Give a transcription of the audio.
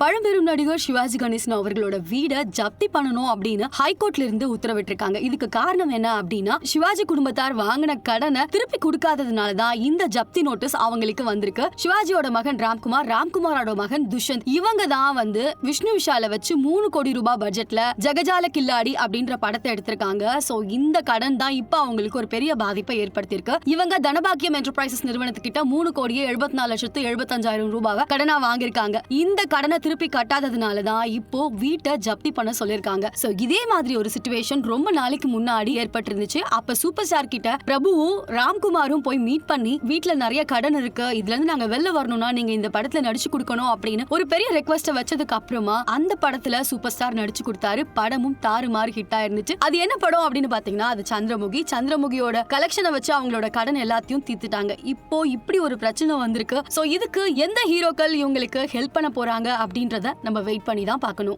பழம்பெரும் நடிகர் சிவாஜி கணேசன் அவர்களோட வீடை ஜப்தி பண்ணணும் அப்படின்னு ஹைகோர்ட்ல இருந்து உத்தரவிட்டிருக்காங்க. இதுக்கு காரணம் என்ன அப்படின்னா சிவாஜி குடும்பத்தார் வாங்கின கடனை திருப்பி கொடுக்காததுனால தான் இந்த ஜப்தி நோட்டீஸ் அவங்களுக்கு வந்திருக்கு. சிவாஜியோட மகன் ராம்குமார் ராம்குமாரோட மகன் துஷந்த் இவங்க தான் வந்து விஷ்ணு விஷால வச்சு மூணு கோடி ரூபாய் பட்ஜெட்ல ஜெகஜால கில்லாடி அப்படின்ற படத்தை எடுத்திருக்காங்க. சோ இந்த கடன் தான் இப்ப அவங்களுக்கு ஒரு பெரிய பாதிப்பை ஏற்படுத்தியிருக்கு. இவங்க தனபாக்கியம் என்டர்பிரைசஸ் நிறுவனத்துக்கிட்ட மூணு கோடியே எழுபத்தி நாலு லட்சத்து எழுபத்தஞ்சாயிரம் ரூபாவை கடனா வாங்கியிருக்காங்க. இந்த கடனை திருப்பி கட்டாததுனால தான் இப்போ வீட்டை ஜப்தி பண்ண சொல்லிருக்காங்க சோ இதே மாதிரி ஒரு சுச்சுவேஷன் ரொம்ப நாளைக்கு முன்னாடி ஏற்பட்டிருந்துச்சு. அப்ப சூப்பர் ஸ்டார் கிட்ட பிரபுவும் ராம்குமாரும் போய் மீட் பண்ணி வீட்ல நிறைய கடன் இருக்கு. இதுல இருந்து நாங்க வெளில வரணும்னா நீங்க இந்த படத்துல நடிச்சு கொடுக்கணும் அப்படின்னு ஒரு பெரிய ரெக்வஸ்ட வச்சதுக்கு அப்புறமா அந்த படத்துல சூப்பர் ஸ்டார் நடிச்சு கொடுத்தாரு. படமும் தாறுமாறு ஹிட் ஆயிருந்துச்சு. அது என்ன படம் அப்படின்னு பாத்தீங்கன்னா அது சந்திரமுகி. சந்திரமுகியோட கலெக்ஷனை வச்சு அவங்களோட கடன் எல்லாத்தையும் தீர்த்துட்டாங்க. இப்போ இப்படி ஒரு பிரச்சனை வந்திருக்கு. சோ இதுக்கு எந்த ஹீரோக்கள் இவங்களுக்கு ஹெல்ப் பண்ண போறாங்க அப்படின்றத நம்ம வெயிட் பண்ணி தான் பார்க்கணும்.